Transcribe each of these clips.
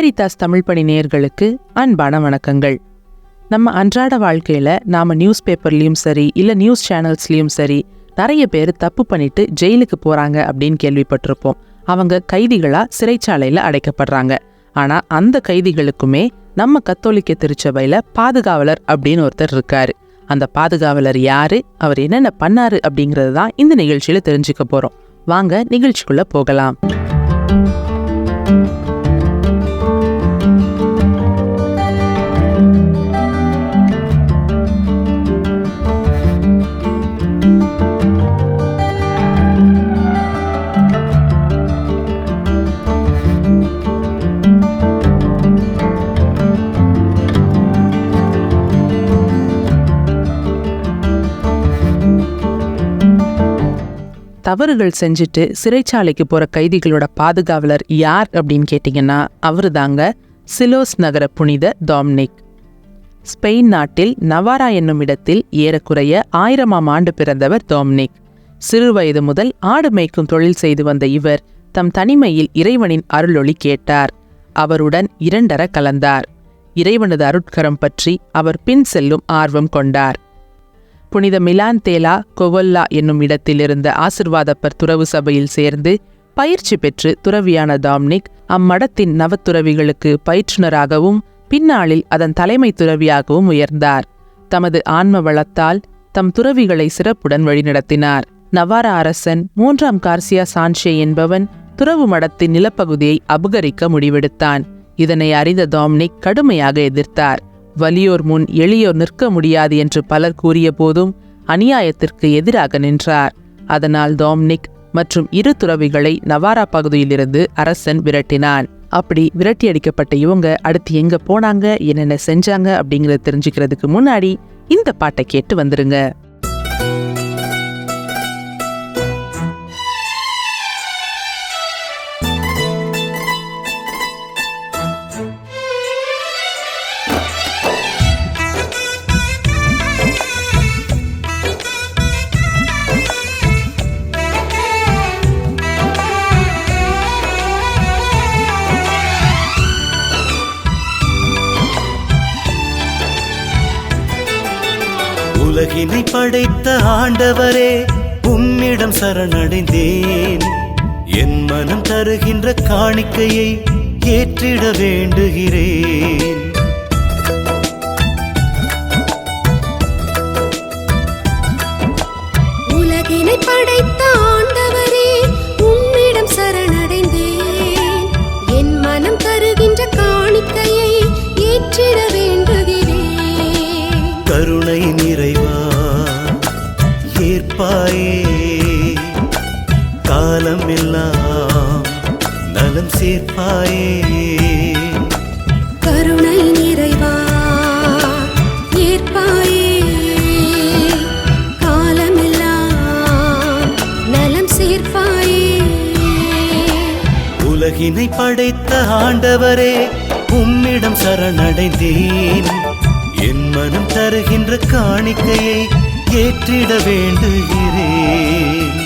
Veritas Tamil பணி நேயர்களுக்கு அன்பான வணக்கங்கள். நம்ம அன்றாட வாழ்க்கையில நாம நியூஸ் பேப்பர்லயும் சரி இல்ல நியூஸ் சேனல்ஸ்லயும் சரி நிறைய பேர் தப்பு பண்ணிட்டு ஜெயிலுக்கு போறாங்க அப்படின்னு கேள்விப்பட்டிருப்போம். அவங்க கைதிகளா சிறைச்சாலையில அடைக்கப்படுறாங்க. ஆனா அந்த கைதிகளுக்குமே நம்ம கத்தோலிக்க திருச்சபையில் பாதுகாவலர் அப்படின்னு ஒருத்தர் இருக்காரு. அந்த பாதுகாவலர் யாரு அவர் என்னென்ன பண்ணாரு அப்படிங்கிறது தான் இந்த நிகழ்ச்சியில தெரிஞ்சுக்க போறோம். வாங்க நிகழ்ச்சிக்குள்ள போகலாம். தவறுகள் செஞ்சுட்டு சிறைச்சாலைக்கு போற கைதிகளோட பாதுகாவலர் யார் அப்படின்னு கேட்டிங்கன்னா அவர் தாங்க சிலோஸ் நகர புனித டாம்னிக். ஸ்பெயின் நாட்டில் நவாரா என்னும் இடத்தில் ஏறக்குறைய ஆயிரமாம் ஆண்டு பிறந்தவர் டாம்னிக். சிறுவயது முதல் ஆடு மேய்க்கும் தொழில் செய்து வந்த இவர் தம் தனிமையில் இறைவனின் அருளொளி கேட்டார். அவருடன் இரண்டர கலந்தார். இறைவனது அருட்கரம் பற்றி அவர் பின் செல்லும் ஆர்வம் கொண்டார். புனித மிலான் தேலா கொவல்லா என்னும் இடத்தில் இருந்த ஆசிர்வாதப்பர் துறவு சபையில் சேர்ந்து பயிற்சி பெற்று துறவியான டாம்னிக் அம்மடத்தின் நவத்துறவிகளுக்கு பயிற்றுனராகவும் பின்னாளில் அதன் தலைமை துறவியாகவும் உயர்ந்தார். தமது ஆன்ம வளத்தால் தம் துறவிகளை சிறப்புடன் வழிநடத்தினார். நவார அரசன் மூன்றாம் கார்சியா சான்ஷே என்பவன் துறவு மடத்தின் நிலப்பகுதியை அபகரிக்க முடிவெடுத்தான். இதனை அறிந்த டாம்னிக் கடுமையாக எதிர்த்தார். வலியோர் முன் எளியோர் நிற்க முடியாது என்று பலர் கூறிய போதும் அநியாயத்திற்கு எதிராக நின்றார். அதனால் டாம்னிக் மற்றும் இரு துறவிகளை நவாரா பகுதியிலிருந்து அரசன் விரட்டினான். அப்படி விரட்டி அடிக்கப்பட்ட இவங்க அடுத்து எங்க போனாங்க என்னென்ன செஞ்சாங்க அப்படிங்கறத தெரிஞ்சுக்கிறதுக்கு முன்னாடி இந்த பாட்டை கேட்டு வந்துருங்க. ஆண்டவரே உம்மிடம் சரணடைந்தேன். என் மனம் தருகின்ற காணிக்கையை ஏற்றிட வேண்டுகிறேன். தீர்ப்பாயே உலகினை படைத்த ஆண்டவரே உம்மிடம் சரணடைந்தேன். என் மனம் தருகின்ற காணிக்கையை ஏற்றிட வேண்டுகிறேன்.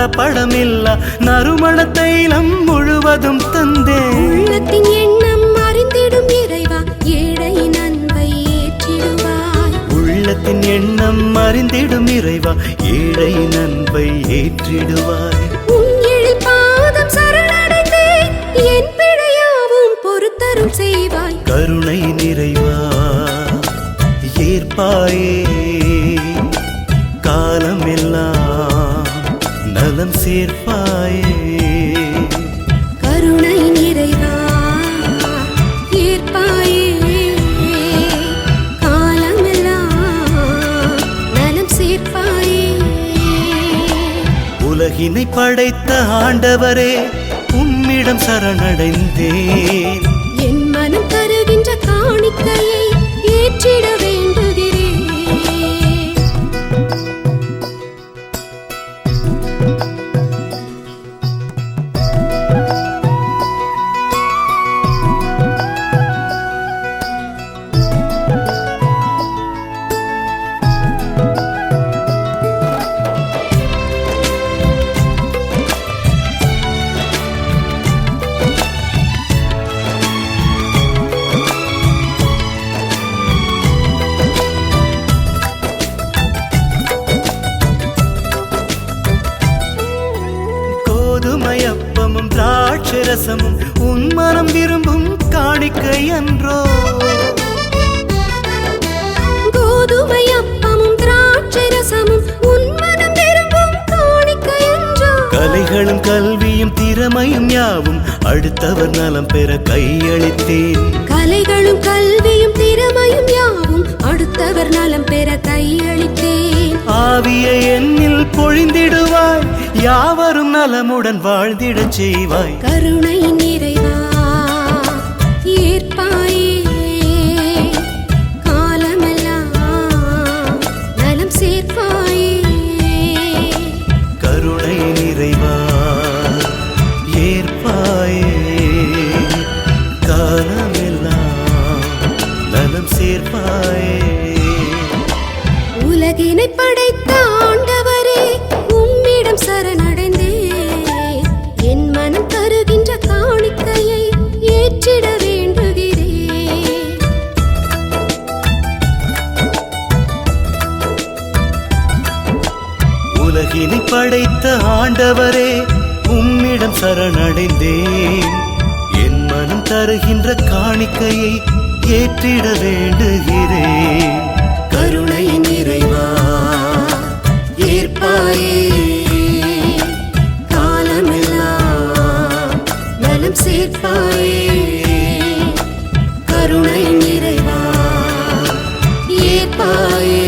கலப்படமில்லா நறுமண தைலம் முழுவதும் தந்தேன் உள்ளத்தின் எண்ணம் அறிந்திடும் இறைவா ஏழை நன்மை ஏற்றிடுவாய். உள்ளத்தின் எண்ணம் அறிந்திடும் இறைவா ஏழை நண்பை ஏற்றிடுவாய். செய்வாய். கருணை நிறைவா. ஏற்பாயே சேர்ப்பாயே. கருணை நிறைவா ஏற்பாயே. காலமெல்லாம் நலம் சேர்ப்பாயே. உலகினை படைத்த ஆண்டவரே உம்மிடம் சரணடைந்தேன். என் மனம் தருகின்ற காணிக்கையை ஏற்றிட திராட்சரசமும் உன் மனம் விரும்பும் காணிக்கை என்றோ கோதுமை அப்பமும் திராட்சை ரசமும் உன் மனம் விரும்பும் காணிக்கை என்றோ கலைகளும் கல்வியும் திறமையும் யாவும் அடுத்தவர் நலம் பெற கையளித்தேன். கலைகளும் கல்வியும் திறமையும் யாவும் அடுத்தவர் நலம் பெற கையளித்தேன். ஆவியை என்னில் பொழிந்திடுவாய். யாவரும் நலமுடன் வாழ்ந்திடச் செய்வாய். கருணை நிறைவா ஆண்டவரே உம்மிடம் சரணடைந்தேன். என் மனம் தருகின்ற காணிக்கையை ஏற்றிட வேண்டுகிறேன். கருணை நிறைவா ஏற்பாயே. காலமெல்லாம் நலம் சேர்ப்பாயே. கருணை நிறைவா ஏற்பாயே.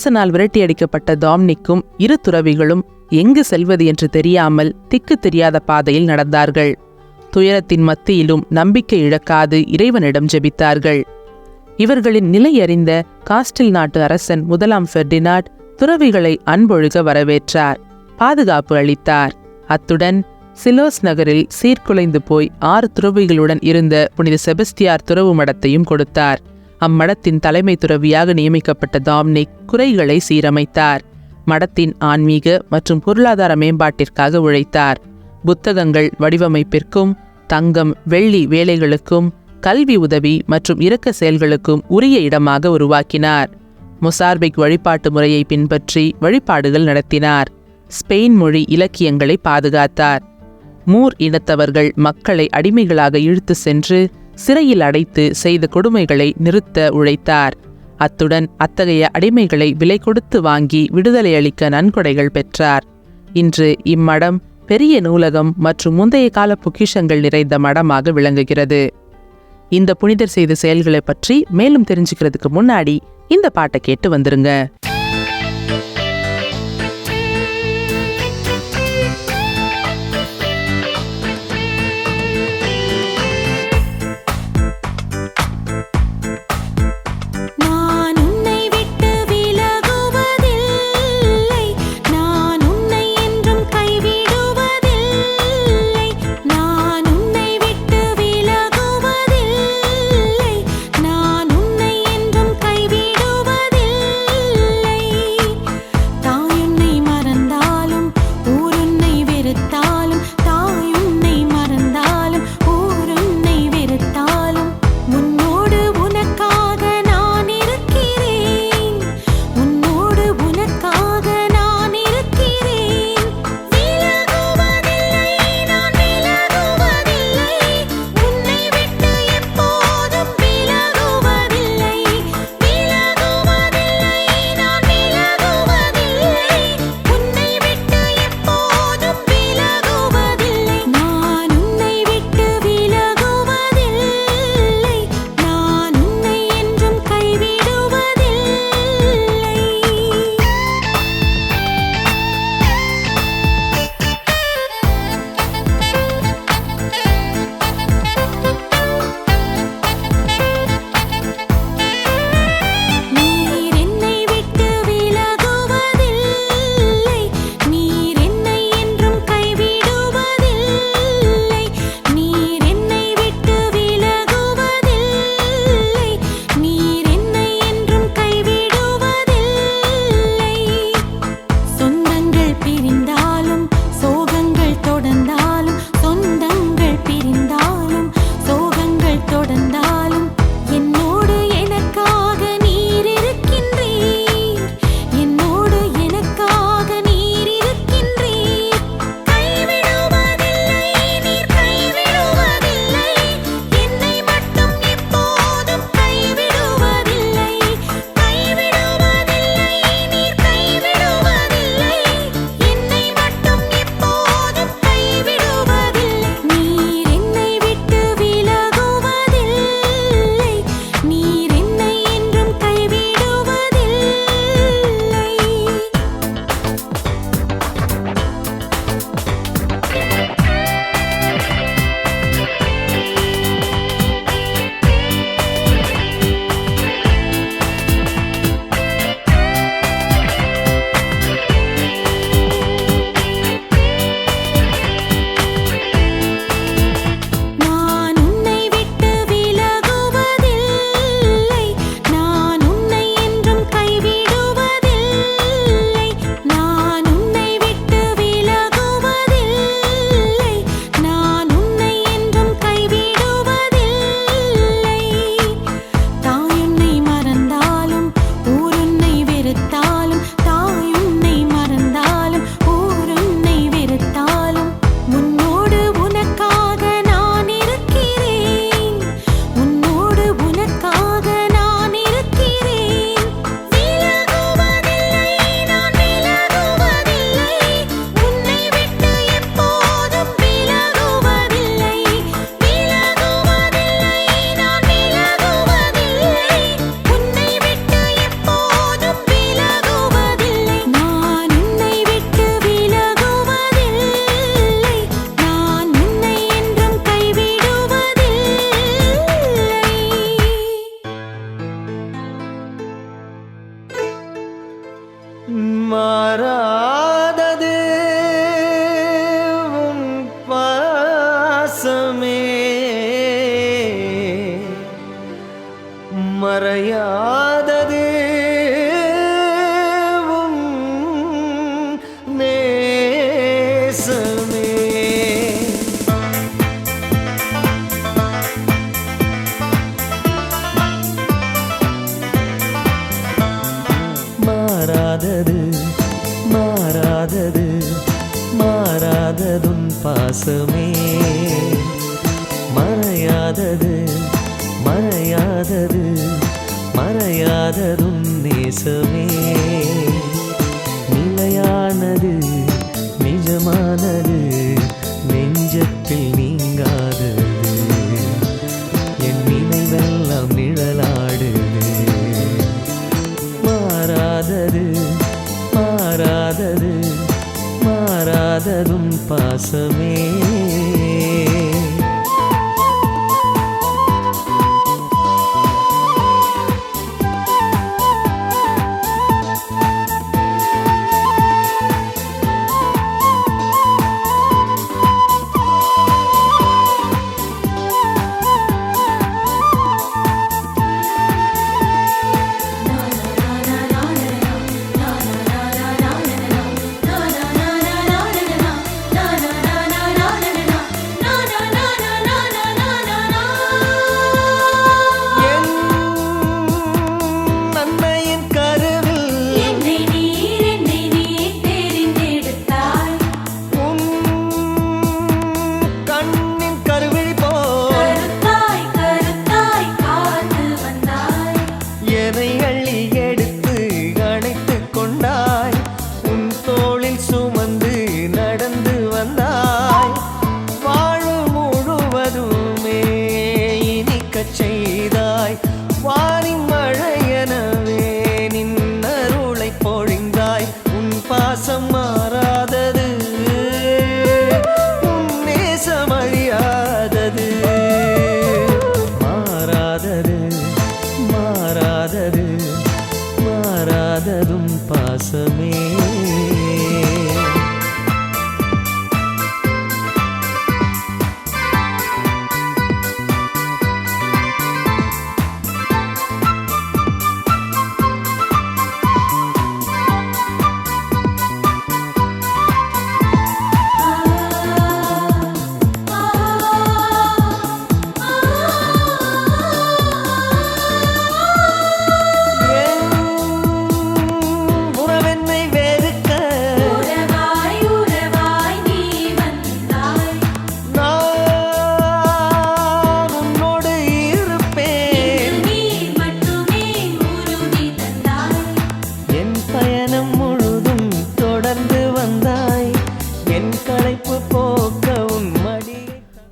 அரசனால் விரட்டியடிக்கப்பட்ட டாம்னிக்கும் இரு துறவிகளும் எங்கு செல்வது என்று தெரியாமல் திக்கு தெரியாத பாதையில் நடந்தார்கள். துயரத்தின் மத்தியிலும் நம்பிக்கை இழக்காது இறைவனிடம் ஜெபித்தார்கள். இவர்களின் நிலை அறிந்த காஸ்டில் நாட்டு அரசன் முதலாம் ஃபெர்டினாட் துறவிகளை அன்பொழுக வரவேற்றார் பாதுகாப்பு அளித்தார். அத்துடன் சிலோஸ் நகரில் சீர்குலைந்து போய் ஆறு துறவிகளுடன் இருந்த புனித செபஸ்தியார் துறவு மடத்தையும் கொடுத்தார். அம்மடத்தின் தலைமை துறவியாக நியமிக்கப்பட்ட டாம்னிக் குறைகளை சீரமைத்தார். மடத்தின் ஆன்மீக மற்றும் பொருளாதார மேம்பாட்டிற்காக உழைத்தார். புத்தகங்கள் வடிவமைப்பிற்கும் தங்கம் வெள்ளி வேலைகளுக்கும் கல்வி உதவி மற்றும் இரக்க செயல்களுக்கும் உரிய இடமாக உருவாக்கினார். மொசார்பிக் வழிபாட்டு முறையை பின்பற்றி வழிபாடுகள் நடத்தினார். ஸ்பெயின் மொழி இலக்கியங்களை பாதுகாத்தார். மூர் இனத்தவர்கள் மக்களை அடிமைகளாக இழுத்து சென்று சிறையில் அடைத்து செய்த கொடுமைகளை நிறுத்த உழைத்தார். அத்துடன் அத்தகைய அடிமைகளை விலை கொடுத்து வாங்கி விடுதலை அளிக்க நன்கொடைகள் பெற்றார். இன்று இம்மடம் பெரிய நூலகம் மற்றும் முந்தைய கால பொக்கிஷங்கள் நிறைந்த மடமாக விளங்குகிறது. இந்த புனிதர் செய்த செயல்களை பற்றி மேலும் தெரிஞ்சுக்கிறதுக்கு முன்னாடி இந்த பாட்டை கேட்டு வந்துருங்க. பாசமே மறையாதது மறையாதது மறையாததும் நேசமே. நிலையானது நிஜமானது நெஞ்சத்தில் நீங்காதது. என் நினைவெல்லாம் நிழலாடுது. மாறாதது மாறாதது மாறாததும் பாசமே.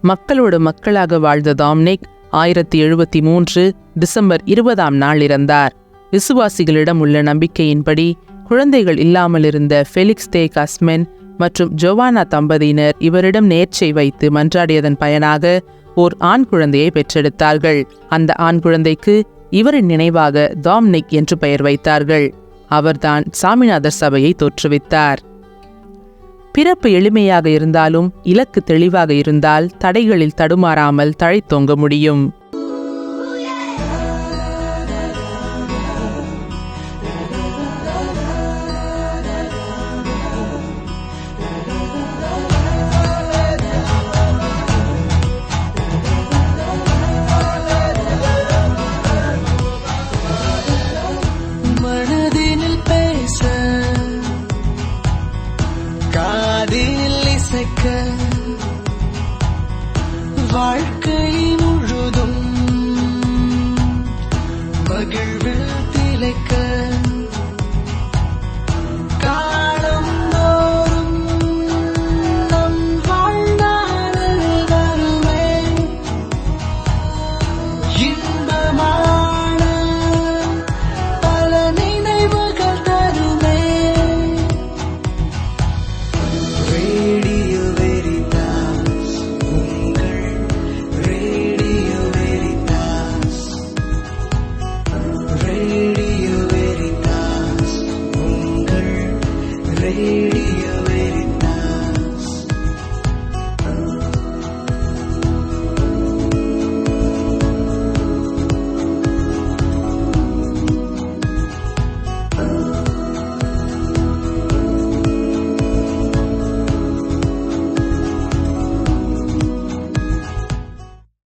மக்களோடு மக்களாக வாழ்ந்த டாம்னிக் ஆயிரத்தி எழுபத்தி மூன்று டிசம்பர் இருபதாம் நாள் இறந்தார். விசுவாசிகளிடம் உள்ள நம்பிக்கையின்படி குழந்தைகள் இல்லாமல் இருந்த ஃபெலிக்ஸ் தே கஸ்மென் மற்றும் ஜோவானா தம்பதியினர் இவரிடம் நேர்ச்சை வைத்து மன்றாடியதன் பயனாக ஓர் ஆண் குழந்தையை பெற்றெடுத்தார்கள். அந்த ஆண் குழந்தைக்கு இவரின் நினைவாக டாம்னிக் என்று பெயர் வைத்தார்கள். அவர்தான் சாமிநாதர் சபையை தோற்றுவித்தார். பிறப்பு எளிமையாக இருந்தாலும் இலக்கு தெளிவாக இருந்தால் தடைகளில் தடுமாறாமல் தழைத்தோங்க முடியும்.